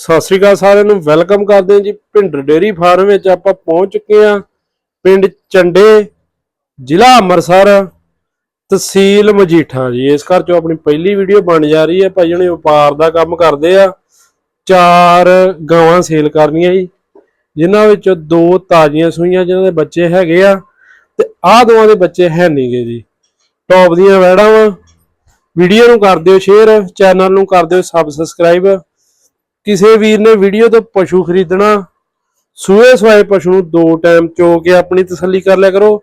ਸਤਿ ਸ੍ਰੀ ਅਕਾਲ ਸਾਰਿਆਂ ਨੂੰ, ਵੈਲਕਮ ਕਰਦੇ ਹਾਂ ਜੀ ਭਿੰਡਰ ਡੇਰੀ ਫਾਰਮ ਵਿੱਚ ਆਪਾਂ ਪਹੁੰਚ ਚੁੱਕੇ ਹਾਂ। ਪਿੰਡ ਚੰਡੇ, ਜ਼ਿਲ੍ਹਾ ਅੰਮ੍ਰਿਤਸਰ, ਤਹਿਸੀਲ ਮਜੀਠਾ ਜੀ। ਇਸ ਘਰ ਚੋਂ ਆਪਣੀ ਪਹਿਲੀ ਵੀਡੀਓ ਬਣ ਜਾ ਰਹੀ ਹੈ। ਭਾਈ ਜਣੇ ਵਪਾਰ ਦਾ ਕੰਮ ਕਰਦੇ ਆ। ਚਾਰ ਗਾਵਾਂ ਸੇਲ ਕਰਨੀਆਂ ਜੀ, ਜਿਨ੍ਹਾਂ ਵਿੱਚੋਂ ਦੋ ਤਾਜ਼ੀਆਂ ਸੂਈਆਂ, ਜਿਨ੍ਹਾਂ ਦੇ ਬੱਚੇ ਹੈਗੇ ਆ, ਤੇ ਆਹ ਦੋਵਾਂ ਦੇ ਬੱਚੇ ਹੈ ਨਹੀਂਗੇ ਜੀ। ਟੌਪ ਦੀਆਂ ਵੈੜਾਂ ਵਾ। ਵੀਡੀਓ ਨੂੰ ਕਰ ਦਿਓ ਸ਼ੇਅਰ ਚੈਨਲ ਨੂੰ ਕਰ ਦਿਓ ਸਬਸਕ੍ਰਾਈਬ। ਕਿਸੇ ਵੀਰ ਨੇ ਵੀਡੀਓ ਤੋਂ ਪਸ਼ੂ ਖਰੀਦਣਾ ਸੂਏ ਸਵਾਏ ਪਸ਼ੂ ਨੂੰ ਦੋ ਟਾਈਮ ਚੋ ਕੇ ਆਪਣੀ ਤਸੱਲੀ ਕਰ ਲਿਆ ਕਰੋ।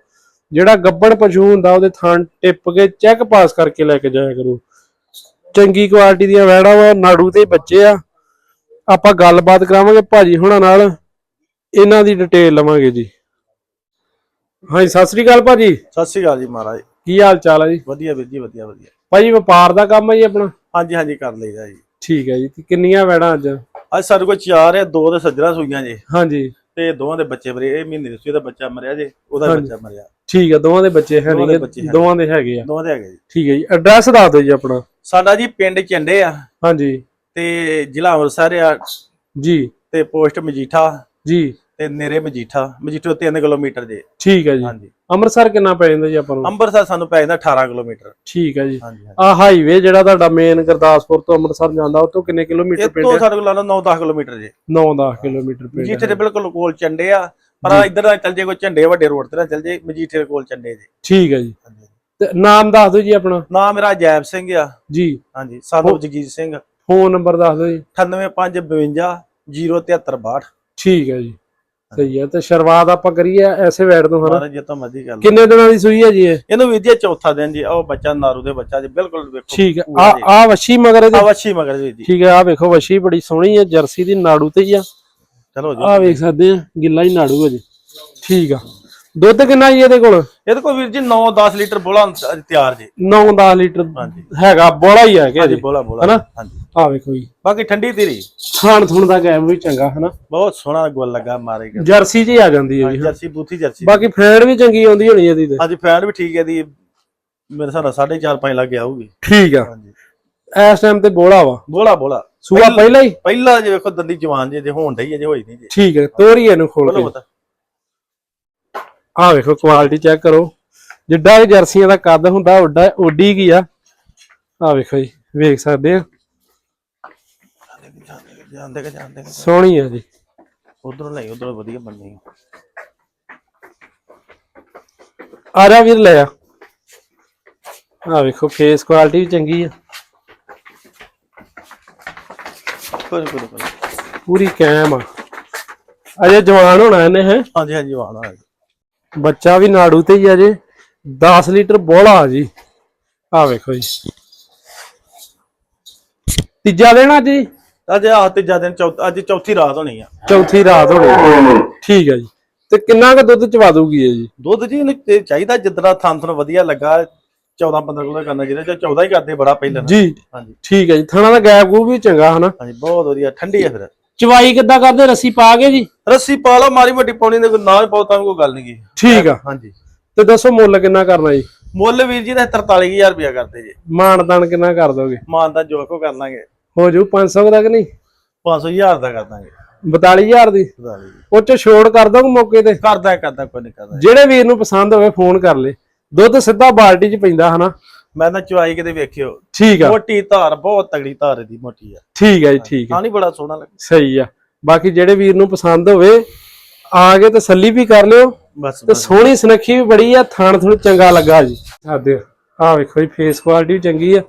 ਜਿਹੜਾ ਗੱਬੜ ਪਸ਼ੂ ਹੁੰਦਾ ਉਹਦੇ ਥਣ ਟਿੱਪ ਕੇ ਚੈੱਕ ਪਾਸ ਕਰਕੇ ਲੈ ਕੇ ਜਾਇਆ ਕਰੋ। ਚੰਗੀ ਕੁਆਲਿਟੀ ਦੀਆਂ ਵੈੜਾਂ ਵਾ ਨਾੜੂ ਤੇ ਬੱਚੇ ਆ। ਆਪਾਂ ਗੱਲਬਾਤ ਕਰਾਵਾਂਗੇ ਭਾਜੀ ਹੁਣਾਂ ਨਾਲ। ਇਹਨਾਂ ਦੀ ਡਿਟੇਲ ਲਵਾਂਗੇ ਜੀ। ਹਾਂਜੀ ਸਤਿ ਸ੍ਰੀ ਅਕਾਲ ਭਾਜੀ। ਸਤਿ ਸ਼੍ਰੀ ਅਕਾਲ ਜੀ ਮਹਾਰਾਜ। ਕੀ ਹਾਲ ਚਾਲ ਹੈ ਜੀ? ਵਧੀਆ ਵੀਰ ਜੀ ਵਧੀਆ ਵਧੀਆ। ਭਾਜੀ ਵਪਾਰ ਦਾ ਕੰਮ ਹੈ ਜੀ ਆਪਣਾ? ਹਾਂਜੀ ਹਾਂਜੀ ਕਰ ਲਈਦਾ ਜੀ। ਠੀਕ ਹੈ ਜੀ ਤੇ ਕਿੰਨੀਆਂ ਵੈੜਾਂ ਅੱਜ? ਅੱਜ ਸਾਡੇ ਕੋਲ ਚਾਰ ਹੈ ਦੋ ਦੇ ਸੱਜਣਾ ਸੂਈਆਂ ਜੀ। ਹਾਂਜੀ। ਤੇ ਦੋਵਾਂ ਦੇ ਬੱਚੇ ਮਰੇ ਇਹ ਮਹੀਨੇ ਦੀ ਸੂਈ ਦਾ ਬੱਚਾ ਮਰਿਆ ਜੇ ਉਹਦਾ ਹਾਂਜੀ। ਬੱਚਾ ਮਰਿਆ। ਠੀਕ ਹੈ ਦੋਵਾਂ ਦੇ ਬੱਚੇ ਹੈ ਦੋਵਾਂ ਦੇ ਨਹੀਂ ਹੈ। ਦੋਵਾਂ ਦੇ ਹੈਗੇ ਆ। ਦੋਵਾਂ ਦੇ ਹੈਗੇ ਜੀ। ਠੀਕ ਹੈ ਜੀ ਐਡਰੈਸ ਦੱਸ ਦਿਓ ਜੀ ਆਪਣਾ। ਸਾਡਾ ਜੀ ਪਿੰਡ ਚੰਡੇ ਆ। ਹਾਂਜੀ। ਤੇ ਜ਼ਿਲ੍ਹਾ ਅੰਮ੍ਰਿਤਸਰ ਆ। ਜੀ। ਤੇ ਪੋਸਟ ਮਜੀਠਾ। ਜੀ। ਤੇ ਨੇਰੇ ਮਜੀਠਾ ਮਜੀਠੋ 3 ਕਿਲੋਮੀਟਰ ਜੇ। ਠੀਕ ਹੈ ਜੀ। ਹਾਂਜੀ। ਅੰਮ੍ਰਿਤਸਰ ਕਿੰਨਾ ਪੈ ਜਾਂਦਾ ਜੀ ਆਪਾਂ ਨੂੰ? ਅੰਮ੍ਰਿਤਸਰ ਸਾਨੂੰ ਪੈ ਜਾਂਦਾ 18 ਕਿਲੋਮੀਟਰ। ਠੀਕ ਹੈ ਜੀ। ਆ ਹਾਈਵੇ ਜਿਹੜਾ ਤੁਹਾਡਾ ਮੇਨ ਗੁਰਦਾਸਪੁਰ ਤੋਂ ਅੰਮ੍ਰਿਤਸਰ ਜਾਂਦਾ ਉਹ ਤੋਂ ਕਿੰਨੇ ਕਿਲੋਮੀਟਰ ਪਿੰਡ ਇੱਥੋਂ ਹੈ? ਸਾਡੇ ਕੋਲ ਲਾ 9-10 ਕਿਲੋਮੀਟਰ ਜੇ। 9-10 ਕਿਲੋਮੀਟਰ ਪਿੰਡ ਮਜੀਠੇ ਹੈ। ਦੇ ਬਿਲਕੁਲ ਕੋਲ ਚੰਡੇ ਆ ਪਰ ਇੱਧਰ ਚੱਲ ਜੇ ਕੋਈ ਝੰਡੇ ਵੱਡੇ ਰੋਡ ਤੇ ਨਾ ਚੱਲ ਜੇ ਮਜੀਠੇ ਕੋਲ ਚੰਡੇ ਜੇ। ਠੀਕ ਹੈ ਜੀ। ਤੇ ਨਾਮ ਦੱਸ ਦਿਓ ਜੀ ਆਪਣਾ। ਨਾਮ ਮੇਰਾ ਜੈਬ ਸਿੰਘ ਆ। ਜੀ। ਹਾਂਜੀ ਸਾਨੂੰ ਜਗੀਰ ਸਿੰਘ। ਫੋਨ ਨੰਬਰ ਦੱਸ ਦਿਓ ਜੀ। 98552 07362 ਠੀਕ ਹੈ ਜੀ। ਸਹੀ ਹੈ ਤੇ ਸ਼ੁਰੂਆਤ ਆਪਾਂ ਕਰੀਏ ਐਸੇ ਵੈਡ ਤੋਂ ਹਨਾ? ਮਹਾਰਾਜ ਜੀ ਤਾਂ ਮਰਜ਼ੀ ਕਰ ਲਓ। ਕਿੰਨੇ ਦਿਨਾਂ ਦੀ ਸੂਈ ਹੈ ਜੀ ਇਹ? ਇਹਨੂੰ ਵੀ ਜੀ ਚੌਥਾ ਦਿਨ ਜੀ ਉਹ ਬੱਚਾ ਨਾਰੂ ਦੇ ਬੱਚਾ ਜੀ ਬਿਲਕੁਲ ਵੇਖੋ ਠੀਕ ਹੈ। ਆ ਆ ਵਸ਼ੀ ਮਗਰ ਇਹਦੇ? ਅਵਸ਼ੀ ਮਗਰ ਜੀ ਜੀ। ਠੀਕ ਹੈ ਆ ਵੇਖੋ ਵਸ਼ੀ ਬੜੀ ਸੋਹਣੀ ਹੈ ਜਰਸੀ ਦੀ ਨਾੜੂ ਤੇ ਹੀ ਆ। ਚਲੋ ਜੀ। ਆ ਵੇਖ ਸਕਦੇ ਆ ਗਿੱਲਾ ਹੀ ਨਾੜੂ ਹੈ ਜੀ। ਠੀਕ ਆ। ਦੁੱਧ ਕਿੰਨਾ ਜੀ ਇਹਦੇ ਕੋਲ? ਇਹਦੇ ਕੋਲ ਵੀਰ ਜੀ 9-10 ਲੀਟਰ ਬੋਲਾ ਤਿਆਰ ਜੀ। 9-10 ਲੀਟਰ ਹਾਂਜੀ। ਹੈਗਾ ਬੋਲਾ ਹੀ ਹੈ ਕਿ ਹਾਂਜੀ ਜੀ ਬੋਲਾ ਬੋਲਾ। ਹਨਾ? ਹਾਂਜੀ। ਆ ਵੇਖੋ ਜੀ। ਬਾਕੀ ਠੰਡੀ ਤੇਰੀ। ਖਾਣ ਥੁਣ ਦਾ ਗੈਮ ਵੀ ਚੰਗਾ ਹਨਾ? ਬਹੁਤ ਸੋਹਣਾ ਗੁੱਲ ਲੱਗਾ ਮਾਰੇਗਾ ਜਰਸੀ ਜੀ ਆ ਜਾਂਦੀ ਹੈ ਜੀ ਜਰਸੀ ਬੂਥੀ ਜਰਸੀ। ਬਾਕੀ ਫੈਨ ਵੀ ਚੰਗੀ ਆਉਂਦੀ ਹੋਣੀ ਇਹਦੀ ਤੇ। ਅੱਜ ਫੈਨ ਵੀ ਠੀਕ ਹੈ ਦੀ ਮੇਰੇ ਹਿਸਾਬ ਨਾਲ 4.5 ਲੱਗ ਗਿਆ ਆਊਗੀ ਠੀਕ ਆ। ਹਾਂਜੀ। ਇਸ ਟਾਈਮ ਤੇ ਬੋਲਾ ਵਾ। ਬੋਲਾ ਬੋਲਾ। ਸੂਆ ਪਹਿਲਾਂ ਹੀ? ਪਹਿਲਾ ਜੇ ਵੇਖੋ ਦੰਦੀ ਜਵਾਨ ਜੇ ਜੇ ਹੋਣ ਡਈ ਹੈ ਜੇ ਹੋਈ ਨਹੀਂ ਜੀ। ਠੀਕ ਹੈ ਤੋਰੀ ਇਹਨੂੰ ਖੋਲ ਬੋਲੋ ਕੇ ਪਤਾ। ਆ ਵੇਖੋ ਕੁਆਲਿਟੀ ਚੈੱਕ ਕਰੋ। ਜਿੱਡਾ ਇਹ ਜਰਸੀਆਂ ਦਾ ਕੱਦ ਹੁੰਦਾ ਓਡਾ ਓਡੀ ਕੀ ਆ। ਆ ਵੇਖੋ ਜੀ ਵੇਖ ਸਕਦੇ ਆ। ਜਾਂਦੇ ਕਿ ਜਾਂਦੇ ਸੋਹਣੀ ਆ ਜੀ। ਉਧਰੋਂ ਲਈ ਉਧਰੋਂ ਵਧੀਆ ਬਣਨੀ ਆ। ਜਾ ਵੀਰ ਲੈ ਆ। ਆ ਵੇਖੋ ਫੇਸ ਕੁਆਲਿਟੀ ਵੀ ਚੰਗੀ ਆ। ਕੋਈ ਕੋਈ। ਪੂਰੀ ਕੈਮ ਆ। ਅਜੇ ਜਵਾਨ ਹੋਣਾ ਇਹਨੇ ਹੈ? ਹਾਂਜੀ ਹਾਂਜੀ ਵਾਣਾ ਬੱਚਾ ਵੀ ਨਾੜੂ ਤੇ ਹੀ ਆ ਜੇ। 10 ਲੀਟਰ ਬੋਲਾ ਆ ਜੀ। ਆ ਵੇਖੋ ਜੀ। ਤੀਜਾ ਦੇਣਾ ਜੀ। ਅੱਜ ਆਹ ਤੀਜਾ ਦਿਨ ਚੌਥ ਅੱਜ ਚੌਥੀ ਰਾਤ ਹੋਣੀ ਆ। ਚੌਥੀ ਰਾਤ ਹੋਣੀ ਠੀਕ ਹੈ ਜੀ। ਤੇ ਕਿੰਨਾ ਕੁ ਦੁੱਧ ਚਵਾ ਦੂਗੀ ਇਹ ਜੀ? ਦੁੱਧ ਜੀ ਇਹਨੂੰ ਤੇ ਚਾਹੀਦਾ ਜਿੱਦਾਂ ਥਾਂ ਥਣ ਵਧੀਆ ਲੱਗਾ 14 15 ਕਿਲੋ ਕਰਨਾ ਚਾਹੀਦਾ ਜੇ 14 ਹੀ ਕਰਦੇ ਬੜਾ ਪਹਿਲਾਂ। ਜੀ। ਹਾਂਜੀ। ਠੀਕ ਹੈ ਜੀ। ਥਣਾ ਦਾ ਗੈਪ ਗੂ ਵੀ ਚੰਗਾ ਹਨਾ? ਹਾਂਜੀ ਬਹੁਤ ਵਧੀਆ ਠੰਡੀ ਆ ਫਿਰ। ਚਵਾਈ ਕਿੱਦਾਂ ਕਰਦੇ? ਰੱਸੀ ਪਾ ਕੇ ਜੀ? ਰੱਸੀ ਪਾ ਲਓ ਮਾਰੀ ਵੱਡੀ ਪਾਉਣੀ ਦੇ ਨਾ ਹੀ ਪਾਓ ਤਾਂ ਵੀ ਕੋਈ ਗੱਲ ਨਹੀਂ ਗੀ। ਠੀਕ ਆ। ਹਾਂਜੀ। ਤੇ ਦੱਸੋ ਮੁੱਲ ਕਿੰਨਾ ਕਰਨਾ ਜੀ? ਮੁੱਲ ਵੀਰ ਜੀ ਦਾ 43000 ਰੁਪਇਆ ਕਰਦੇ ਜੀ। ਮਾਨਦਾਨ ਕਿੰਨਾ ਕਰ ਦੋਗੇ? ਮਾਨ ਦਾ ਜੋ ਕੋ ਕਰ ਲਾਂਗੇ ਹੋ ਜੂ 500 ਦਾ ਕਿ ਨਹੀਂ? 500000 ਦਾ ਕਰ ਦਾਂਗੇ। 42000 ਦੀ? ਵਧਾ ਲਈ ਜੀ। ਉਹ ਚ ਛੋੜ ਕਰ ਦੋਗੇ ਮੌਕੇ ਤੇ? ਕਰਦਾ ਕਰਦਾ ਕੋਈ ਨਹੀਂ ਕਰਦਾ। ਜਿਹੜੇ ਵੀਰ ਨੂੰ ਪਸੰਦ ਹੋਵੇ ਫੋਨ ਕਰ ਲੇ। ਦੁੱਧ ਸਿੱਧਾ ਬਾਲਟੀ 'ਚ ਪੈਂਦਾ ਹਨਾ? ਮੈਂ ਤਾਂ ਚੁਆਈ ਕਿਤੇ ਵੇਖਿਓ। ਠੀਕ ਆ। ਮੋਟੀ ਧਾਰ ਬਹੁਤ ਤਗੜੀ ਧਾਰ ਦੀ ਮੋਟੀ ਆ। ਠੀਕ ਹੈ ਜੀ ਠੀਕ ਹਾਂ ਨਹੀਂ ਬੜਾ ਸੋਹਣਾ ਲੱਗਾ। ਸਹੀ ਆ। ਬਾਕੀ ਜਿਹੜੇ ਵੀਰ ਨੂੰ ਪਸੰਦ ਹੋਵੇ ਆ ਕੇ ਤਸੱਲੀ ਵੀ ਕਰ ਲਿਓ। ਬਸ ਤੇ ਸੋਹਣੀ ਸੁਨੱਖੀ ਵੀ ਬੜੀ ਆ ਥਾਣ ਥਣ ਚੰਗਾ ਲੱਗਾ ਜੀ। ਆ ਦਿਓ ਆ ਵੇਖੋ ਜੀ ਫੇਸ ਕੁਆਲਿਟੀ ਵੀ ਚੰਗੀ ਆ।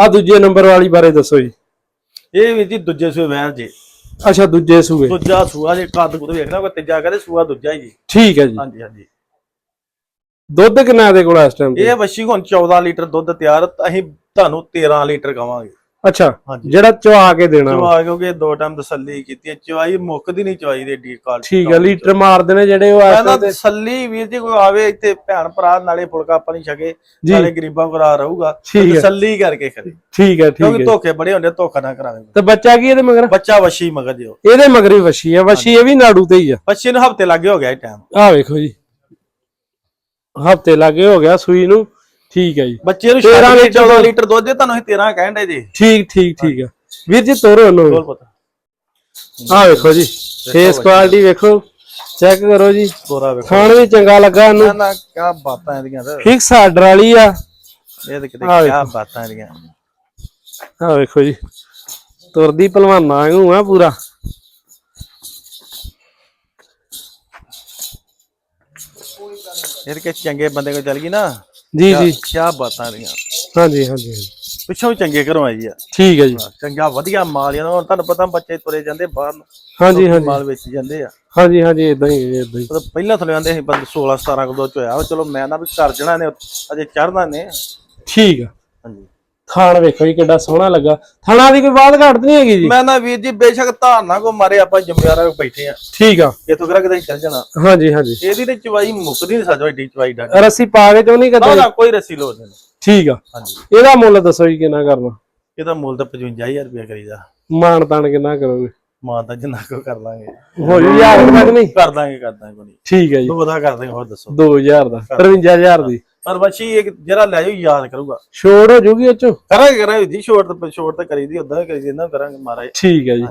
ਆ ਦੂਜੇ ਨੰਬਰ ਵਾਲੀ ਬਾਰੇ ਦੱਸੋ ਜੀ। ਇਹ ਵੀਰ ਜੀ ਦੂਜੇ ਸੂਏ ਵੈਰ ਜੀ। ਅੱਛਾ ਦੂਜੇ ਸੂਏ। ਦੂਜਾ ਸੂਆ ਜੇ ਕੱਦ ਕੁਦ ਵੇਖਣਾ ਕੋਈ ਤੀਜਾ ਕਰੇ ਸੂਆ ਦੂਜਾ ਹੀ ਜੀ। ਠੀਕ ਹੈ ਜੀ। ਹਾਂਜੀ ਹਾਂਜੀ। ਦੁੱਧ ਕਿੰਨਾ ਦੇ ਕੋਲ ਇਸ ਟਾਈਮ ਇਹ ਵੱਛੀ ਹੁਣ 14 ਲੀਟਰ ਦੁੱਧ ਤਿਆਰ ਅਸੀਂ ਤੁਹਾਨੂੰ 13 ਲੀਟਰ ਕਵਾਂਗੇ। ਅੱਛਾ ਹਾਂਜੀ। ਜਿਹੜਾ ਚਵਾ ਕੇ ਦੇਣਾ ਵਾ। ਚਵਾ ਕਿਉਂਕਿ ਦੋ ਟਾਈਮ ਤਸੱਲੀ ਕੀਤੀ ਹੈ। ਚਵਾਈ ਮੁੱਕਦੀ ਨਹੀਂ ਚਵਾਈ ਦੇ ਡੀ ਕਾਲ ਠੀਕ ਹੈ ਲੀਟਰ ਮਾਰਦੇ ਨੇ ਜਿਹੜੇ ਉਹ time ਤੇ ਤਸੱਲੀ ਵੀਰ ਜੀ ਕੋਈ ਆਵੇ ਇੱਥੇ ਭੈਣ ਭਰਾ ਨਾਲੇ ਫੁਲਕਾ ਪਾਣੀ ਛਕੇ ਜੀ। ਨਾਲੇ ਗਰੀਬਾਂ ਕੋਲ ਆ ਰਹੂਗਾ। ਠੀਕ ਹੈ। ਤਸੱਲੀ ਕਰਕੇ ਕਰੇ। ਠੀਕ ਹੈ ਠੀਕ ਕਿਉਂਕਿ ਹੈ ਧੋਖੇ ਬੜੇ ਹੁੰਦੇ ਧੋਖਾ ਨਾ ਕਰਾਵੇ ਤੇ ਬੱਚਾ ਕੀ ਇਹਦੇ ਮਗਰ? ਬੱਚਾ ਵਸ਼ੀ ਮਗਰ ਦਿਓ ਇਹਦੇ ਮਗਰ ਵੀ ਵਸ਼ੀ ਆ ਵਸ਼ੀ ਇਹ ਵੀ ਨਾੜੂ ਤੇ ਹੀ ਆ। ਬੱਚੇ ਨੂੰ ਹਫ਼ਤੇ ਲੱਗੇ ਹੋ ਗਿਆ ਇਹ ਟਾਈਮ ਆ ਵੇਖੋ ਜੀ। ਹਫ਼ਤੇ ਲਾਗੇ ਹੋ ਗਿਆ ਸੂਈ ਨੂੰ। ਠੀਕ ਹੈ ਜੀ। ਬੱਚੇ ਨੂੰ 13 13 ਲੀਟਰ 14 ਲੀਟਰ ਦੁੱਧ ਦੇ ਤੁਹਾਨੂੰ ਅਸੀਂ 13 ਕਹਿਣ ਦੇ ਜੀ। ਠੀਕ ਠੀਕ ਠੀਕ ਆ ਵੀਰ ਜੀ ਤੋਰੋ ਪਤਾ। ਆਹ ਵੇਖੋ ਜੀ ਫੇਸ ਕੁਆਲਿਟੀ ਵੇਖੋ। ਚੈੱਕ ਕਰੋ ਜੀ। ਤੋਰਾ ਵੇਖੋ। ਖਾਣ ਵੀ ਚੰਗਾ ਲੱਗਾ ਨਾ ਇਹਨੂੰ। ਨਾ ਕਿਆ ਬਾਤਾਂ ਇਹਦੀਆਂ ਤੇ। ਫਿਕਸ ਆਰਡਰ ਵਾਲੀ ਆ। ਇਹ ਤੇ ਕਿਤੇ ਕਿਆ ਬਾਤਾਂ ਇਹਦੀਆਂ। ਆਹ ਵੇਖੋ ਜੀ। ਤੁਰਦੀ ਪਹਿਲਵਾਨਾਂ ਵਾਂਗੂ ਆ ਪੂਰਾ। ਇਹ ਕਿ ਚੰਗੇ ਬੰਦੇ ਕੋਲ ਚੱਲ ਗਈ ਨਾ। ਜੀ ਜੀ। ਕਿਆ ਬਾਤਾਂ ਇਹਦੀਆਂ ਹਾਂਜੀ ਹਾਂਜੀ। ਪਿੱਛੋਂ ਵੀ ਚੰਗੇ ਘਰੋਂ ਆਈ ਆ। ਠੀਕ ਹੈ ਜੀ। ਚੰਗਾ ਵਧੀਆ ਮਾਲ ਇਹਨਾਂ ਹੁਣ ਤੁਹਾਨੂੰ ਪਤਾ ਬੱਚੇ ਤੁਰੇ ਜਾਂਦੇ ਬਾਹਰ ਨੂੰ। ਹਾਂਜੀ ਹਾਂਜੀ। ਮਾਲ ਵੇਚ ਜਾਂਦੇ ਆ। ਹਾਂਜੀ ਹਾਂਜੀ ਇਦਾਂ ਹੀ ਇਦਾਂ ਹੀ। ਪਹਿਲਾਂ ਥਲੇ ਆਂਦੇ ਸੀ ਬੰਦ 16 17 ਕਿਲੋ ਚ ਹੋਇਆ। ਚਲੋ ਮੈਂ ਨਾ ਵੀ ਕਰ ਜਣਾ ਨੇ ਅਜੇ ਚੜਨਾ ਨੇ। ਠੀਕ ਆ। ਹਾਂਜੀ। ਥਾਣ ਵੇਖੋ ਜੀ ਕਿੱਡਾ ਸੋਹਣਾ ਲੱਗਾ। ਥਾਣਾ ਦੀ ਕੋਈ ਬਾਤ ਘੱਟ ਨਹੀਂ ਹੈਗੀ ਜੀ? ਮੈਂ ਨਾ ਵੀਰ ਜੀ ਬੇਸ਼ੱਕ ਧਾਰਨਾ ਕੋ ਮਾਰੇ ਆਪਾਂ ਜ਼ਿੰਮੇਵਾਰਾਂ ਕੋ ਬੈਠੇ ਆ ਠੀਕ ਆ। ਇਥੋਂ ਕਿਹੜਾ ਕਿਤੇ ਚੱਲ ਜਾਣਾ। ਹਾਂਜੀ ਹਾਂਜੀ। ਇਹਦੀ ਤੇ ਚਵਾਈ ਮੁੱਕਦੀ ਨਹੀਂ ਸਜੋ ਏਡੀ ਚਵਾਈ ਦਾ ਰੱਸੀ ਪਾ ਕੇ ਚੋਂ ਨਹੀਂ ਕਦੇ ਨਾ ਕੋਈ ਰੱਸੀ ਲੋੜ ਨਹੀਂ। ਠੀਕ ਆ। ਹਾਂਜੀ। ਇਹਦਾ ਮੁੱਲ ਦੱਸੋ ਜੀ ਕਿੰਨਾ ਕਰਨਾ? ਇਹਦਾ ਮੁੱਲ ਤਾਂ 55000 ਰੁਪਏ ਕਰੀਦਾ ਮਾਣ ਤਾਣ ਕਿੰਨਾ ਕਰੋਗੇ? ਮਾਂ ਤਾਂ ਜਿੰਨਾ ਕੋ ਕਰ ਲਾਂਗੇ। ਹੋ ਜੂ ਯਾਰ ਤੱਕ ਨਹੀਂ? ਕਰ ਦਾਂਗੇ ਕਰ ਦਾਂਗੇ ਠੀਕ ਹੈ ਜੀ। ਦੋ ਦਾ ਕਰ ਦਾਂਗੇ ਹੋਰ ਦੱਸੋ। 2000 ਦਾ 53000 ਦੀ। ਪਰ ਬੱਚੀ ਇੱਕ ਜਿਹੜਾ ਲੈ ਜਾਓ ਯਾਦ ਕਰੂਗਾ। ਛੋੜ ਹੋ ਜੂਗੀ ਉਹ ਚੋਂ। ਕਰਾਂਗੇ ਕਰਾਂਗੇ ਜੀ ਸ਼ੋਰਟ ਤੇ ਸ਼ੋਰਟ ਤਾਂ ਕਰੀਦੀ ਉਦਾਂ ਵੀ ਕਰੀਦੀ ਨਾ ਕਰਾਂਗੇ ਮਹਾਰਾਜ। ਠੀਕ ਹੈ ਜੀ।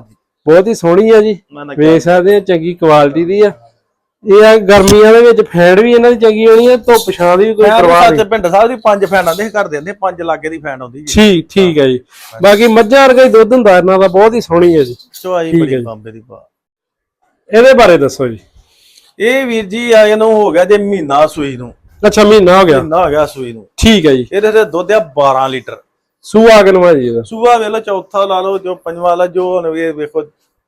ਬਹੁਤ ਹੀ ਸੋਹਣੀ ਆ ਜੀ। ਮੈਂ ਨਾ ਵੇਖ ਸਕਦੇ ਆ ਚੰਗੀ ਕੁਆਲਿਟੀ ਦੀ ਆ। ਇਹ ਆ ਗਰਮੀਆਂ ਦੇ ਵਿੱਚ ਫੈਨ ਵੀ ਇਹਨਾਂ ਦੀ ਚੰਗੀ ਹੋਣੀ ਆ ਧੁੱਪ ਛਾਂ ਦੀ ਵੀ ਕੋਈ ਪਰਵਾਹ ਸੱਚ ਪਿੰਡ ਸਾਹਿਬ ਦੀ ਪੰਜ ਫੈਨ ਆਂਦੇ ਘਰ ਦੇ ਆਂਦੇ ਪੰਜ ਲਾਗੇ ਦੀ ਫੈਨ ਆਉਂਦੀ ਜੀ ਠੀਕ ਠੀਕ ਹੈ ਜੀ। ਬਾਕੀ ਮੱਝਾਂ ਵਰਗਾ ਹੀ ਦੁੱਧ ਹੁੰਦਾ ਇਹਨਾਂ ਦਾ ਬਹੁਤ ਹੀ ਸੋਹਣੀ ਹੈ ਜੀ। ਹੈ ਬੜੀ। ਬੰਬੇ ਦੀ ਪਾ। ਇਹਦੇ ਬਾਰੇ ਦੱਸੋ ਜੀ। ਇਹ ਵੀਰ ਜੀ ਆ ਇਹਨੂੰ ਹੋ ਗਿਆ ਜੇ ਮਹੀਨਾ ਸੂਈ ਨੂੰ। ਅੱਛਾ ਮਹੀਨਾ ਹੋ ਗਿਆ। ਮਹੀਨਾ ਹੋ ਗਿਆ ਸੂਈ ਨੂੰ। ਠੀਕ ਹੈ ਜੀ। ਇਹਦੇ ਤੇ ਦੁੱਧ ਆ 12 ਲੀਟਰ। ਸੂਆ ਕਿਨਵਾ ਜੀ ਇਹਦਾ? ਸੂਆ ਵੇਖ ਲਓ ਚੌਥਾ ਲਾ ਲਓ ਜੋ ਪੰਜਵਾਂ ਲਾ ਜੋ ਹੁਣ ਇਹ ਵੇਖੋ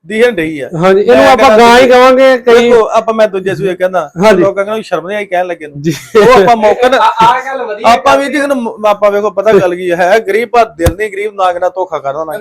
ਦੀਹਨ ਡਈ ਆ। ਹਾਂਜੀ ਇਹਨੂੰ ਆਪਾਂ ਗਾਂ ਹੀ ਕਵਾਂਗੇ ਕਈ ਦੇਖੋ ਆਪਾਂ ਮੈਂ ਦੂਜੇ ਸੂਏ ਕਹਿੰਦਾ। ਲੋਕਾਂ ਕਹਿੰਦੇ ਸ਼ਰਮ ਨਹੀਂ ਆਈ ਕਹਿਣ ਲੱਗੇ ਨੂੰ। ਉਹ ਆਪਾਂ ਮੌਕੇ ਆ ਵਧੀਆ ਆਪਾਂ ਵੀ ਜਿਹਨੂੰ ਆਪਾਂ ਵੇਖੋ ਪਤਾ ਗੱਲ ਕੀ ਹੈ ਗਰੀਬ ਪਰ ਦਿਲ ਨਹੀਂ ਗਰੀਬ ਨਾ ਕਿਨਾ ਧੋਖਾ ਕਰਦਾ ਨਾ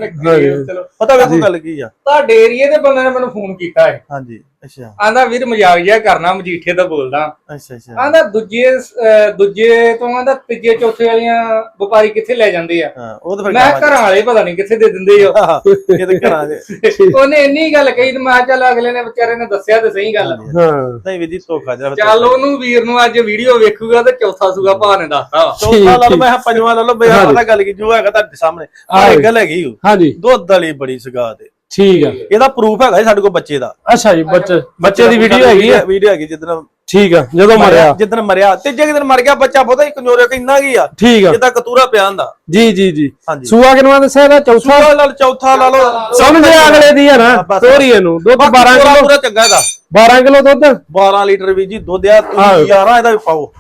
ਪਤਾ ਵੇਖੋ ਗੱਲ ਕੀ ਆ। ਤੁਹਾਡੇ ਏਰੀਏ ਦੇ ਬੰਦੇ ਨੇ ਮੈਨੂੰ ਫੋਨ ਕੀਤਾ ਹੈ ਹਾਂਜੀ। ਅੱਛਾ। ਆਂਦਾ ਵੀਰ ਮਜ਼ਾਕ ਜਿਹਾ ਕਰਨਾ ਮਜੀਠੇ ਤੋਂ ਬੋਲਦਾ। ਅੱਛਾ ਅੱਛਾ। ਆਂਦਾ ਦੂਜੇ ਅਹ, ਦੂਜੇ ਤੋਂ ਆਂਦਾ ਤੀਜੇ ਚੌਥੇ ਵਾਲੀਆਂ ਵਪਾਰੀ ਕਿੱਥੇ ਲੈ ਜਾਂਦੇ ਆ? ਹਾਂ ਉਹ ਤਾਂ ਫਿਰ ਮੈਂ ਘਰਾਂ ਵਾਲੇ ਪਤਾ ਨਹੀਂ ਕਿੱਥੇ ਦੇ ਦਿੰਦੇ ਆ। ਹਾਂ, ਇਹ ਤਾਂ ਘਰਾਂ ਦੇ। ਉਹਨੇ ਇੰਨੀ ਗੱਲ ਕਹੀ ਤੇ ਮੈਂ ਕਿਹਾ ਚੱਲ ਅਗਲੇ ਨੇ ਵਿਚਾਰੇ ਨੇ ਦੱਸਿਆ ਤੇ ਸਹੀ ਗੱਲ ਹਾਂ। ਨਹੀਂ ਵੀਰ ਜੀ ਧੋਖਾ ਜਰਾ ਚੱਲ ਉਹਨੂੰ ਵੀਰ ਨੂੰ ਅੱਜ ਵੀਡੀਓ ਵੇਖੂਗਾ ਤੇ ਚੌਥਾ ਸੂਗਾ ਭਾ ਨੇ ਦੱਸਤਾ ਵਾ। ਚੌਥਾ ਲਾ ਲਓ ਮੈਂ ਕਿਹਾ ਪੰਜਵਾਂ ਲਾ ਲਓ ਬਈ ਆਹ ਪਤਾ ਗੱਲ ਕੀ ਜੋ ਹੈਗਾ ਤੁਹਾਡੇ ਸਾਹਮਣੇ। ਆਹ ਇੱਕ ਗੱਲ ਹੈਗੀ ਓ, ਹਾਂਜੀ। ਦੁੱਧ ਵਾਲੀ ਬੜੀ ਸਗਾ ਤੇ। ਠੀਕ ਆ। ਇਹਦਾ ਪ੍ਰੂਫ ਹੈਗਾ ਜੀ ਸਾਡੇ ਕੋਲ ਬੱਚੇ ਦਾ। ਅੱਛਾ ਜੀ ਬੱਚੇ ਬੱਚੇ ਦੀ ਵੀਡੀਓ ਹੈਗੀ ਆ। ਵੀਡੀਓ ਹੈਗੀ ਜਿੱਦਣ ਠੀਕ ਆ ਜਦੋਂ ਮਰਿਆ ਜਿੱਦਣ ਮਰਿਆ। ਤੀਜੇ ਦਿਨ ਮਰ ਗਿਆ ਬੱਚਾ ਬਹੁਤਾ ਹੀ ਕਮਜ਼ੋਰ ਕਿੰਨਾ ਕੀ ਆ? ਠੀਕ ਆ। ਜਿੱਦਾਂ ਕਤੂਰਾ ਪਿਆ ਹੁੰਦਾ। ਜੀ ਜੀ ਜੀ। ਸੂਆ ਕਿਨਵਾ ਦੱਸਿਆ ਇਹਦਾ? ਚੌਥਾ? ਸੂਆ ਲਾ ਲਓ ਚੌਥਾ ਲਾ ਲਓ। ਸਮਝ ਅਗਲੇ ਦੀ ਆ ਨਾ ਬਸ। ਤੋਰੀ ਇਹਨੂੰ। ਦੁੱਧ 12 ਪੂਰਾ ਕਿਲੋ। ਪੂਰਾ ਚੰਗਾ ਹੈਗਾ। 12 ਕਿਲੋ ਦੁੱਧ? 12 ਲੀਟਰ ਵੀ ਜੀ ਦੁੱਧ ਆ ਤੁਸੀਂ 11 ਇਹਦਾ ਵੀ ਪਾਓ।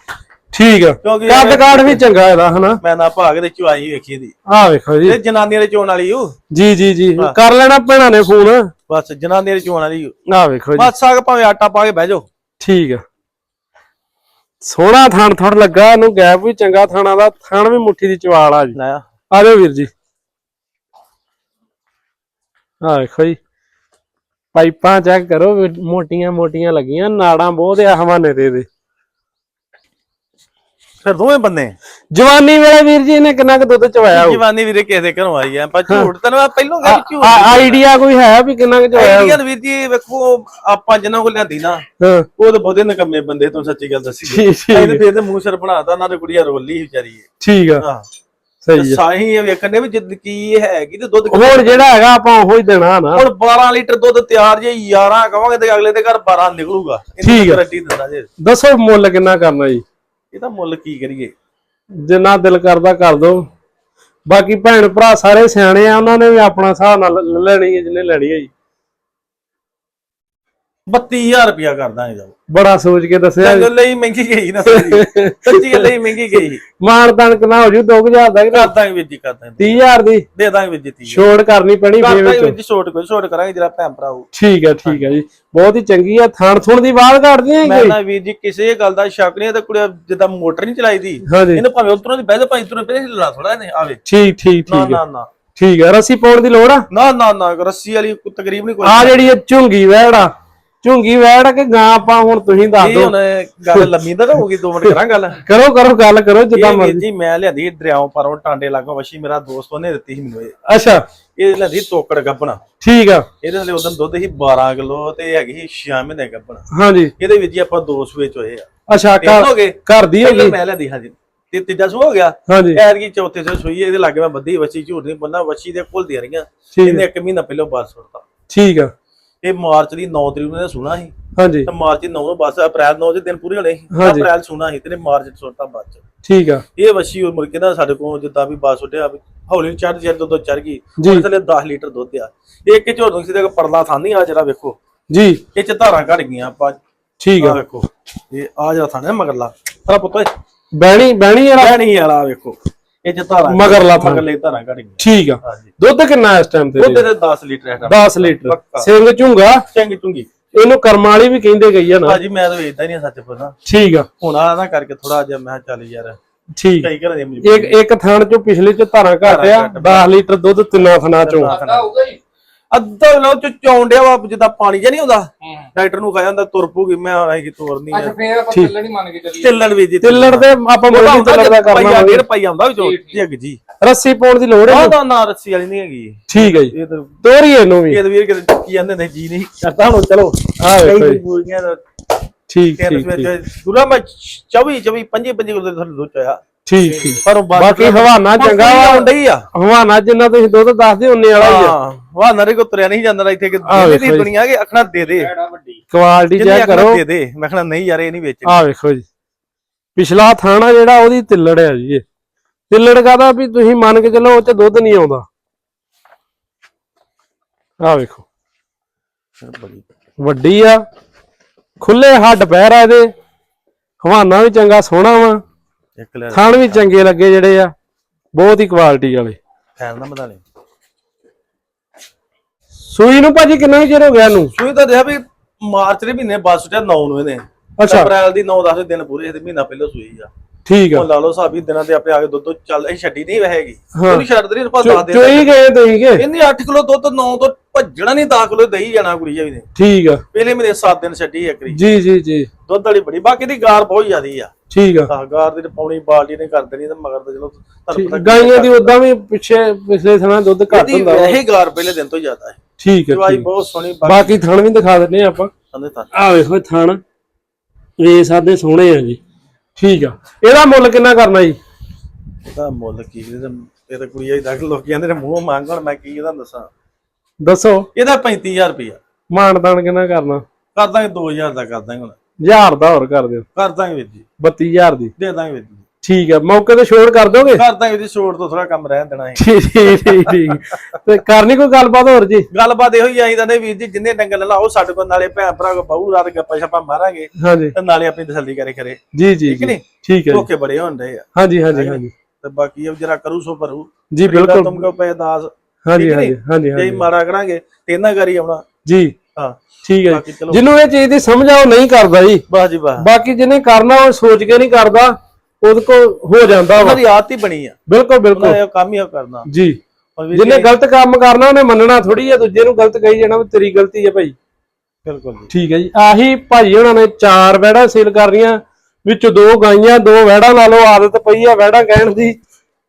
ਠੀਕ ਆ। ਕਿਉਂਕਿ ਕੱਦ ਕਾਠ ਵੀ ਚੰਗਾ ਇਹਦਾ ਹਨਾ? ਮੈਂ ਨਾ ਭਾਗ ਦੇ ਚੁਆਈ ਵੇਖੀ ਦੀ ਆ ਵੇਖੋ ਜੀ। ਇਹ ਜਨਾਨੀਆਂ ਦੇ ਚੋਣ ਵਾਲੀ ਓ। ਜੀ ਜੀ ਜੀ। ਕਰ ਲੈਣਾ ਭੈਣਾਂ ਨੇ ਫੋਨ। ਬਸ ਜਨਾਨੀਆਂ ਦੇ ਚੋਣ ਵਾਲੀ ਆ ਵੇਖੋ ਜੀ। ਬਸ ਸਾਗ ਭਾਵੇਂ ਆਟਾ ਪਾ ਕੇ ਬਹਿ ਜਾਓ। ਠੀਕ ਆ। ਸੋਹਣਾ ਥਣ ਥਣ ਲੱਗਾ ਇਹਨੂੰ ਗੈਪ ਵੀ ਚੰਗਾ ਥਾਣਾ ਦਾ ਥਣ ਵੀ ਮੁੱਠੀ ਦੀ ਚਵਾਲ ਆ ਜੀ। ਆ। ਜਾਓ ਵੀਰ ਜੀ। ਆ ਵੇਖੋ ਜੀ। ਪਾਈਪਾਂ ਚੈੱਕ ਕਰੋ ਮੋਟੀਆਂ ਮੋਟੀਆਂ ਲੱਗੀਆਂ ਨਾੜਾਂ ਬਹੁਤ ਆ ਹਵਾਨੇ ਦੇ ਦੇ ਫਿਰ ਦੋਵੇਂ ਬੰਦੇ ਜਵਾਨੀ ਵੇਲੇ ਵੀਰ ਜੀ ਇਹਨੇ ਕਿੰਨਾ ਕੁ ਦੁੱਧ ਚਵਾਇਆ ਹੋਊ? ਜਵਾਨੀ ਵੀਰੇ ਕਿਸੇ ਦੇ ਘਰੋਂ ਆਈ ਆ। ਪਰ ਝੂਠ ਤੈਨੂੰ ਮੈਂ ਪਹਿਲੋਂ ਗੱਲ ਝੂਠ ਆ ਆਈਡੀਆ ਕੋਈ ਹੈ ਵੀ ਕਿੰਨਾ ਕੁ ਚਵਾਇਆ? ਆਈਡੀਆ ਵੀਰ ਜੀ ਵੇਖੋ ਆਪਾਂ ਜਿਨ੍ਹਾਂ ਕੋਲ ਲਿਆਂਦੀ ਨਾ ਹਾਂ। ਉਹ ਤਾਂ ਬਹੁਤੇ ਨਕਮੇ ਬੰਦੇ ਤੋਂ ਸੱਚੀ ਗੱਲ ਦੱਸੀ। ਇਹਦੇ ਫੇਰ ਤੇ ਮੂੰਹ ਸਿਰ ਬਣਾਤਾ ਨਾ ਤੇ ਕੁੜੀਆਂ ਰੋਲੀ ਵਿਚਾਰੀ ਠੀਕ ਆ। ਹਾਂ। ਸਹੀ ਆ। ਸਾਹੀ ਇਹ ਵੇਖਣ ਵੀ ਜਿੱਦ ਕੀ ਹੈਗੀ ਤੇ ਦੁੱਧ ਹੋਰ ਜਿਹੜਾ ਹੈਗਾ ਆਪਾਂ ਉਹੀ ਦੇਣਾ ਨਾ। ਹੁਣ 12 ਲੀਟਰ ਦੁੱਧ ਤਿਆਰ ਜੇ 11 ਕਵਾਂਗੇ ਤੇ ਅਗਲੇ ਦੇ ਘਰ 12 ਨਿਕਲੂਗਾ। ਠੀਕ ਜੇ। ਦੱਸੋ ਮੁੱਲ ਕਿੰਨਾ ਕਰਨਾ ਜੀ? ਇਹਦਾ ਮੁੱਲ ਕੀ ਕਰੀਏ? ਜਿੰਨਾ ਦਿਲ ਕਰਦਾ ਕਰ ਦੋ। ਬਾਕੀ ਭੈਣ ਭਰਾ ਸਾਰੇ ਸਿਆਣੇ ਆ, ਉਹਨਾਂ ਨੇ ਵੀ ਆਪਣਾ ਹਿਸਾਬ ਨਾਲ ਲੈਣੀ ਹੈ, ਜਿੰਨੇ ਲੈਣੀ ਹੈ ਜੀ। 32000 ਰੁਪਇਆ ਕਰਦਾ ਇਹਦਾ ਬੜਾ ਸੋਚ ਕੇ ਦੱਸਿਆ। ਜੀ। ਗੱਲ ਲਈ ਮਹਿੰਗੀ ਗਈ ਨਾ ਸਾਰੀ। ਸੱਚੀ ਗੱਲ ਲਈ ਮਹਿੰਗੀ ਗਈ। ਤਾਣ ਕਿੰਨਾ ਹੋ ਜੂ 2000 ਦਾ ਕਿ ਕਰਦਾਂਗੇ ਵੀਰ ਜੀ ਕਰਦਾਂਗੇ 30000 ਦੀ? ਦੇ ਦਾਂਗੇ ਵੀਰ ਜੀ ਛੋੜ ਕਰਨੀ ਪੈਣੀ ਫੇਰ ਵਿੱਚ ਵੀਰ ਜੀ ਛੋਟ ਕੋਈ ਛੋਟ ਕਰਾਂਗੇ ਜਿਹੜਾ ਭੈਣ ਭਰਾ ਹੋਊ। ਠੀਕ ਹੈ ਠੀਕ ਹੈ ਜੀ। ਬਹੁਤ ਹੀ ਚੰਗੀ ਆ। ਥਾਣ ਥੁਣ ਦੀ ਬਾਤ ਕੱਢਦੀ ਹੈ ਮੈਂ ਕੋਈ ਨਾ ਵੀਰ ਜੀ ਕਿਸੇ ਗੱਲ ਦਾ ਸ਼ੱਕ ਨਹੀਂ ਹੈ ਤੇ ਕੁੜੀ ਜਿੱਦਾਂ ਮੋਟਰ ਨਹੀਂ ਚਲਾਈਦੀ। ਹਾਂਜੀ। ਇਹਨੇ ਭਾਵੇਂ ਉਤਰੋਂ ਦੀ ਬਹਿ ਜਾ ਭਾਵੇਂ ਉਤਰੋਂ ਪਹਿਲੇ ਹਿੱਲਣਾ ਥੋੜਾ ਇਹਨੇ ਆਵੇ। ਠੀਕ ਠੀਕ ਨਾ ਠੀਕ ਹੈ। ਨਾ ਨਾ। ਠੀਕ ਹੈ ਰੱਸੀ ਪਾਉਣ ਦੀ ਲੋੜ ਆ? ਨਾ ਨਾ ਨਾ ਰੱਸੀ ਵਾਲੀ ਕੋਈ ਤਕਰੀਬ ਨਹੀਂ ਕੋਈ। ਆ ਜਿਹੜੀ ਇਹ ਝੁੰਗੀ ਵਹਿੜਾ ਝੁੰਗੀ ਵਹਿੜ ਕੇ ਗਾਂ ਆਪਾਂ ਹੁਣ ਤੁਸੀਂ ਦੱਸ ਦਿਓ। ਹੁਣ ਗੱਲ ਲੰਮੀ ਤਾਂ ਹੋਊਗੀ ਦੋ ਮਿੰਟ ਕਰਾਂ ਗੱਲ। ਕਰੋ ਕਰੋ ਗੱਲ ਕਰੋ ਜਿੱਦਾਂ ਮਰਜ਼ੀ। ਜੀ ਮੈਂ ਲਿਆਂਦੀ ਦਰਿਆਓਂ ਪਰੋਂ ਟਾਂਡੇ ਲਾਗੋਂ ਵਸ਼ੀ ਮੇਰਾ ਦੋਸਤ ਉਹਨੇ ਦਿੱਤੀ ਸੀ ਮੈਨੂੰ ਇਹ। ਅੱਛਾ। ਇਹ ਲਿਆਂਦੀ ਤੋਕੜ ਗੱਬਣਾ। ਠੀਕ ਆ। ਇਹਦੇ ਥਲੇ ਉਦੋਂ ਦੁੱਧ ਸੀ 12 ਕਿਲੋ ਤੇ ਹੈਗੀ ਸੀ 6 ਮਹੀਨੇ ਗੱਬਣਾ। ਹਾਂਜੀ। ਇਹਦੇ ਵਿੱਚ ਹੀ ਆਪਾਂ ਦੋ ਸੂਏ ਚੋਏ ਆ। ਅੱਛਾ ਘਰ ਦੀ ਹੈਗੀ? ਮੈਂ ਲਿਆਂਦੀ ਹਾਂਜੀ। ਤੇ ਤੀਜਾ ਸੂ ਹੋ ਗਿਆ। ਹਾਂਜੀ। ਐਰ ਕੀ ਚੌਥੇ ਸੂ ਸੂਈ ਇਹਦੇ ਲਾਗੇ ਮੈਂ ਬੱਧੀ ਵਸ਼ੀ ਝੂਠ ਨਹੀਂ ਬੋਲਣਾ ਵਸ਼ੀ ਦੇ ਕੁਲ ਦੇ ਰਹੀਆਂ ਇਹਨੇ ਇੱਕ ਮਹੀਨਾ ਪਹਿਲਾਂ ਬਾਹਰ ਸੁੱਟਤਾ। ਠੀਕ ਆ। ਇਹ ਮਾਰਚ ਦੀ 9 ਤਰੀਕ ਨੂੰ ਇਹਨੇ ਸੁਣਾ ਸੀ। ਹਾਂਜੀ। ਤੇ ਮਾਰਚ ਦੀ 9 ਨੂੰ ਬਸ ਅਪ੍ਰੈਲ 9 ਦੇ ਦਿਨ ਪੂਰੇ ਹੋਣੇ ਸੀ। ਹਾਂਜੀ। ਅਪ੍ਰੈਲ ਸੁਣਾ ਸੀ ਤੇ ਇਹਨੇ ਮਾਰਚ ਚ ਸੁਣਤਾ ਬਾਅਦ ਚ। ਠੀਕ ਆ। ਇਹ ਵਸ਼ੀ ਉਹ ਮੁੜ ਕੇ ਨਾ ਸਾਡੇ ਕੋਲ ਜਿੱਦਾਂ ਵੀ ਬਾਸ ਉੱਡਿਆ ਵੀ ਹੌਲੀ ਚੜ ਚੜ ਦੁੱਧ ਚੜ ਗਈ। ਜੀ। ਉਹਦੇ ਥੱਲੇ 10 ਲੀਟਰ ਦੁੱਧ ਆ ਇੱਕ ਝੋੜ ਸੀ ਤੇ ਪਰਲਾ ਥਾਨੀ ਆ ਜਿਹੜਾ ਵੇਖੋ। ਜੀ। ਇਹ ਚ ਧਾਰਾਂ ਘੜ ਗਈਆਂ ਆਪਾਂ। ਠੀਕ ਆ। ਆ ਵੇਖੋ। ਇਹ ਆ ਜਿਹੜਾ ਥਾਣਾ ਮਗਰਲਾ। ਸਾਰਾ ਪੁੱਤ ਬੈਣੀ ਬੈਣੀ ਵਾਲਾ। ਕਹਿਣੀ ਵਾਲਾ ਵੇਖੋ। ਇਹ ਚ ਧਾਰਾਂ ਮਗਰਲਾ ਥਾਂ। ਮਗਰਲੇ ਧਾਰਾਂ ਘੜ ਗਈਆਂ ਠੀਕ ਆ। ਹਾਂਜੀ। ਦੁੱਧ ਕਿੰਨਾ ਇਸ ਟਾਈਮ ਤੇ ਉਹਦੇ ਤੇ 10 ਲੀਟਰ ਹੈ 10 ਲੀਟਰ। ਪੱਕਾ। ਸਿੰਘ ਝੁੰਗਾ? ਚੰਗੀ ਚੁੰਗੀ ਇਹਨੂੰ ਕਰਮ ਵਾਲੀ ਵੀ ਕਹਿੰਦੇ ਗਈ ਆ ਨਾ। ਭਾਜੀ ਮੈਂ ਤਾਂ ਵੇਚਦਾ ਨਹੀਂ ਸੱਚ ਪਤਾ ਠੀਕ ਆ। ਹੁਣ ਆ ਨਾ ਕਰਕੇ ਥੋੜਾ ਜਿਹਾ ਮੈਂ ਕਿਹਾ ਚੱਲ ਯਾਰ ਠੀਕ। ਕਈ ਘਰਾਂ ਦੀ ਇੱਕ ਇੱਕ ਥਾਣ ਚੋਂ ਪਿਛਲੇ ਚ ਧਾਰਾਂ ਘੱਟ ਆ। 10 ਲੀਟਰ ਦੁੱਧ ਤਿੰਨਾਂ ਥਣਾ ਚੋਂ। ਅੱਧਾ ਹੋਊਗਾ ਜੀ? ਅੱਧਾ ਲੋ ਚ ਚੌਂਡਿਆ ਵਾ ਜਿੱਦਾਂ ਪਾਣੀ ਜਿਹਾ ਨਹੀਂ ਹੁੰਦਾ ਡਾਕਟਰ ਨੂੰ ਖਾਇਆ ਹੁੰਦਾ ਤੁਰ ਪੂਗੀ ਮੈਂ ਆਇਆ ਕਿ ਤੋਰਨੀ ਅੱਛਾ ਫੇਰ ਆਪਾਂ ਚੱਲਣ ਹੀ ਮੰਨ ਕੇ ਚੱਲੀਏ। ਤਿੱਲਣ ਵੀ ਜੀ ਤਿੱਲੜ ਦੇ ਆਪਾਂ ਮੁਰਗੀ ਤਿੱਲੜ ਦਾ ਕਰਨਾ ਪਈਆ ਹੋਵੇ। ਪਈ ਆਉਂਦਾ ਵਿੱਚੋਂ। ਜੱਗ ਜੀ। ਰੱਸੀ ਪਾਉਣ ਦੀ ਲੋੜ ਹੈ ਉਹਦਾ ਨਾ ਰੱਸੀ ਵਾਲੀ ਨਹੀਂ ਹੈਗੀ। ਠੀਕ ਹੈ ਜੀ। ਇਹ ਤਾਂ ਤੋਰੀਏ ਇਹਨੂੰ ਵੀ। ਤਾਂ ਵੀਰ ਕਿਤੇ ਚੱਕੀ ਜਾਂਦੇ ਨੇ ਜੀ ਨਹੀਂ ਕਰਤਾ ਹੁਣ ਚਲੋ। ਆ ਕਈ ਵੇਖੋ ਜੀ ਮਜਬੂਰੀਆਂ ਦਾ ਠੀਕ ਕਹਿੰਦੇ ਠੀਕ ਠੀਕ। ਵਿੱਚ ਮੈਂ 24 24 25 25 ਕਿਲੋ ਦੇ ਥੱਲੇ ਦੁੱਧ ਚੋਇਆ ਠੀਕ ਠੀਕ। ਪਰ ਉਹ ਬਾਕੀ ਹਵਾਨਾ ਚੰਗਾ ਵਾ। ਹੁੰਦਾ ਹੀ ਆ। ਹਵਾਨਾ ਜਿੰਨਾ ਤੁਸੀਂ ਦੁੱਧ ਦੱਸਦੇ ਉਨੇ ਵਾਲਾ ਹੀ ਆ। ਹਾਂ। ਵਾਹ ਨਰੇ ਕੋ ਤੁਰਿਆ ਨਹੀਂ ਜਾਂਦਾ ਇੱਥੇ ਕਿ ਆਹ ਦਿੱਲੀ ਵੇਖੋ ਦੀ ਜੀ। ਦੁਨੀਆ ਕੇ ਅਖਣਾ ਦੇ ਦੇ। ਐਡਾ ਵੱਡੀ? ਕੁਆਲਿਟੀ ਜਿੰਨੇ ਚੈੱਕ ਅਖਣਾ ਕਰੋ। ਦੇ ਦੇ। ਮੈਂ ਕਹਣਾ ਨਹੀਂ ਯਾਰ ਇਹ ਨਹੀਂ ਵੇਚਣੀ। ਆ ਵੇਖੋ ਜੀ। ਪਿਛਲਾ ਥਾਣਾ ਜਿਹੜਾ ਉਹਦੀ ਤਿੱਲੜ ਹੈ ਜੀ ਇਹ। ਤਿੱਲੜ ਕਾਦਾ ਵੀ ਤੁਸੀਂ ਮੰਨ ਕੇ ਚੱਲੋ ਉਹ ਚ ਦੁੱਧ ਨਹੀਂ ਆਉਂਦਾ। ਆ ਵੇਖੋ। ਬੜੀ ਵੱਡੀ ਆ। ਖੁੱਲੇ ਹੱਡ ਪੈਰ ਆ ਇਹਦੇ। ਹਵਾਨਾ ਵੀ ਚੰਗਾ ਸੋਹਣਾ ਵਾ। ਇੱਕ ਲੈ ਥਣ ਵੀ ਚੰਗੇ ਲੱਗੇ ਜਿਹੜੇ ਆ। ਬਹੁਤ ਹੀ ਕੁਆਲਿਟੀ ਵਾਲੇ। ਫੈਨ ਨਾ ਬਣਾ ਲੈ ਸੂਈ ਨੂੰ ਭਾਜੀ ਕਿੰਨਾ ਕੁ ਚਿਰ ਹੋ ਗਿਆ ਇਹਨੂੰ? ਸੂਈ ਤਾਂ ਦੇਖਿਆ ਵੀ ਮਾਰਚ ਦੇ ਮਹੀਨੇ ਬਾਅਦ ਸੁਟਿਆ 9 ਨੂੰ ਇਹਨੇ। ਅੱਛਾ। ਅਪ੍ਰੈਲ ਦੀ 9-10 ਦਿਨ ਪੂਰੇ ਇਹਦੇ ਮਹੀਨਾ ਪਹਿਲਾਂ ਸੂਈ ਆ। ਠੀਕ ਆ। ਲਾ ਲਓ ਸਾਬੀ ਦਿਨਾਂ ਤੇ ਆਪੇ ਆ ਕੇ ਦੁੱਧ ਚੱਲ ਇਹ ਛੱਡੀ ਨਹੀਂ ਵਹੇਗੀ ਹਾਂ। ਉਹਨੂੰ ਛੱਡਦੇ ਨਹੀਂ ਆਪਾਂ 10 ਦਿਨ ਚੋਈ ਗਏ ਤੁਸੀਂ ਕਿ? ਇਹਨੇ 8 ਕਿਲੋ ਦੁੱਧ 9 ਤੋਂ ਭੱਜਣਾ ਨਹੀਂ 10 ਕਿਲੋ ਦਹੀਂ ਜਾਣਾ ਕੁੜੀ ਜਾਵੀ ਨੇ। ਠੀਕ ਆ। ਪਹਿਲੇ ਮਹੀਨੇ 7 ਦਿਨ ਛੱਡੀ ਇੱਕਰੀ ਜੀ ਜੀ ਜੀ। ਦੁੱਧ ਵਾਲੀ ਬੜੀ ਬਾਕੀ ਦੀ ਗਾਰ ਬਹੁਤ ਜ਼ਿਆਦੀ ਆ। ਠੀਕ ਆ। ਗਾਰ ਦੀ ਪੌਣੀ ਬਾਲਟੀ ਨੇ ਕਰ ਦੇਣੀ ਤੇ ਮਗਰ ਤੇ ਚਲੋ ਤੁਹਾਨੂੰ ਪਤਾ ਗਾਈਆਂ ਦੀ ਉਦਾਂ ਵੀ ਪਿੱਛੇ ਪਿਛਲੇ ਥਣਾ ਦੁੱਧ ਘੱਟ ਹੁੰਦਾ। ਵੈਸੇ ਗਾਰ ਪਹਿਲੇ ਦਿਨ ਤੋਂ ਜ਼ਿਆਦਾ ਹੈ। ਠੀਕ ਹੈ ਠੀਕ। ਬਹੁਤ ਸੋਹਣੀ ਬਾਕੀ ਥਣ ਵੀ ਦਿਖਾ ਦਿੰਨੇ ਆ ਆਪਾਂ। ਆ ਵੇਖੋ ਥਣ। ਇਹ ਸਾਡੇ ਸੋਹਣੇ ਆ ਜੀ। ਠੀਕ ਆ। ਇਹਦਾ ਮੁੱਲ ਕਿੰਨਾ ਕਰਨਾ ਜੀ? ਇਹਦਾ ਮੁੱਲ ਕੀ ਇਹਦਾ ਇਹ ਤਾਂ ਕੁੜੀ ਆਈ ਦਖ ਲੋਕੀ ਕਹਿੰਦੇ ਨੇ ਮੂੰਹ ਮੰਗਣ ਮੈਂ ਕੀ ਇਹਦਾ ਦੱਸਾਂ? ਦੱਸੋ। ਇਹਦਾ 35000 ਰੁਪਇਆ। ਮਾਨਦਾਨ ਕਿੰਨਾ ਕਰਨਾ? ਕਰ ਦਾਂਗੇ 2000 ਦਾ ਕਰ ਦਾਂਗੇ ਹੁਣ। ਹਜ਼ਾਰ ਦਾ ਹੋਰ ਕਰ ਦਿਓ। ਕਰ ਦਾਂਗੇ ਵੀਰ ਜੀ। 32000 ਦੀ। ਦੇ ਦਾਂਗੇ ਵੀਰ ਜੀ। ਠੀਕ ਆ ਮੌਕੇ ਤੇ ਛੋੜ ਕਰ ਦੋਗੇ? ਕਰ ਦਾਂਗੇ ਜੀ ਛੋੜ ਤੋਂ ਥੋੜਾ ਕੰਮ ਰਹਿਣ ਦੇਣਾ ਹੈ ਠੀਕ ਠੀਕ ਠੀਕ ਠੀਕ। ਤੇ ਕਰਨੀ ਕੋਈ ਗੱਲਬਾਤ ਹੋਰ ਜੀ? ਗੱਲਬਾਤ ਇਹੋ ਹੀ ਆਈ ਤਾਂ ਨੇ ਵੀਰ ਜੀ ਜਿੰਨੇ ਡੰਗਰ ਲੈ ਲਾ ਉਹ ਸਾਡੇ ਕੋਲ ਨਾਲੇ ਭੈਣ ਭਰਾ ਕੋ ਬਹੁ ਰਾਤ ਗੱਪਾਂ ਛਾਪਾਂ ਮਾਰਾਂਗੇ ਹਾਂਜੀ। ਤੇ ਨਾਲੇ ਆਪਣੀ ਤਸੱਲੀ ਕਰੇ ਕਰੇ ਜੀ ਜੀ ਠੀਕ ਨੀ? ਠੀਕ ਹੈ ਧੋਖੇ ਬੜੇ ਹੁੰਦੇ ਆ। ਹਾਂਜੀ ਹਾਂਜੀ ਹਾਂਜੀ। ਤੇ ਬਾਕੀ ਇਹ ਜਰਾ ਕਰੂ ਸੋ ਭਰੂ। ਜੀ ਬਿਲਕੁਲ। ਤੁਮ ਕੋ ਦਾਸ। ਹਾਂਜੀ? ਹਾਂਜੀ ਹਾਂਜੀ ਜੇ ਮਾੜਾ ਕਰਾਂਗੇ ਤੇ ਇਹਨਾਂ ਕਰੀ ਆਉਣਾ। ਜੀ। ਹਾਂ। ਠੀਕ ਹੈ ਜਿਹਨੂੰ ਇਹ ਚੀਜ਼ ਦੀ ਸਮਝ ਆ ਉਹ ਨਹੀਂ ਕਰਦਾ ਜੀ। ਵਾਹ ਜੀ ਵਾਹ। ਬਾਕੀ ਜਿਹਨੇ ਕਰਨਾ ਉਹ ਸੋਚ ਕੇ ਨਹੀਂ ਕਰਦਾ। ਉਹਦੇ ਕੋ ਹੋ ਜਾਂਦਾ ਵਾ। ਉਹਨਾਂ ਦੀ ਆਦਤ ਹੀ ਬਣੀ ਆ। ਬਿਲਕੁਲ ਬਿਲਕੁਲ। ਇਹ ਕੰਮ ਹੀ ਉਹ ਕਰਨਾ। ਜੀ। ਜਿਹਨੇ ਗਲਤ ਕੰਮ ਕਰਨਾ ਉਹਨੇ ਮੰਨਣਾ ਥੋੜੀ ਆ ਦੂਜੇ ਨੂੰ ਗਲਤ ਕਹੀ ਜਾਣਾ ਵੀ ਤੇਰੀ ਗਲਤੀ ਹੈ ਭਾਈ। ਬਿਲਕੁਲ ਜੀ। ਠੀਕ ਹੈ ਜੀ। ਆਹੀ ਭਾਜੀ ਉਹਨਾਂ ਨੇ ਚਾਰ ਵੈੜਾਂ ਸੇਲ ਕਰ ਰਹੀਆਂ ਵਿੱਚ ਦੋ ਗਾਈਆਂ ਦੋ ਵੈੜਾਂ ਲਾ ਲਓ ਆਦਤ ਪਈ ਆ ਵੈੜਾਂ ਕਹਿਣ ਦੀ।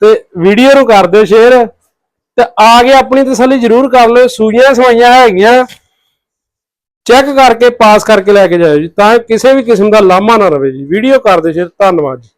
ਤੇ ਵੀਡੀਓ ਨੂੰ ਕਰ ਦਿਓ ਸ਼ੇਅਰ। ਤੇ ਆ ਕੇ ਆਪਣੀ ਤਸੱਲੀ ਜ਼ਰੂਰ ਕਰ ਲਿਓ। ਸੂਈਆਂ ਸਵਾਈਆਂ ਹੈਗੀਆਂ। ਚੈੱਕ ਕਰਕੇ ਪਾਸ ਕਰਕੇ ਲੈ ਕੇ ਜਾਇਓ ਜੀ। ਤਾਂ ਕਿਸੇ ਵੀ ਕਿਸਮ ਦਾ ਲਾਮਾ ਨਾ ਰਵੇ ਜੀ। ਵੀਡੀਓ ਕਰ ਦਿਓ ਸ਼ੇਅਰ। ਧੰਨਵਾਦ ਜੀ।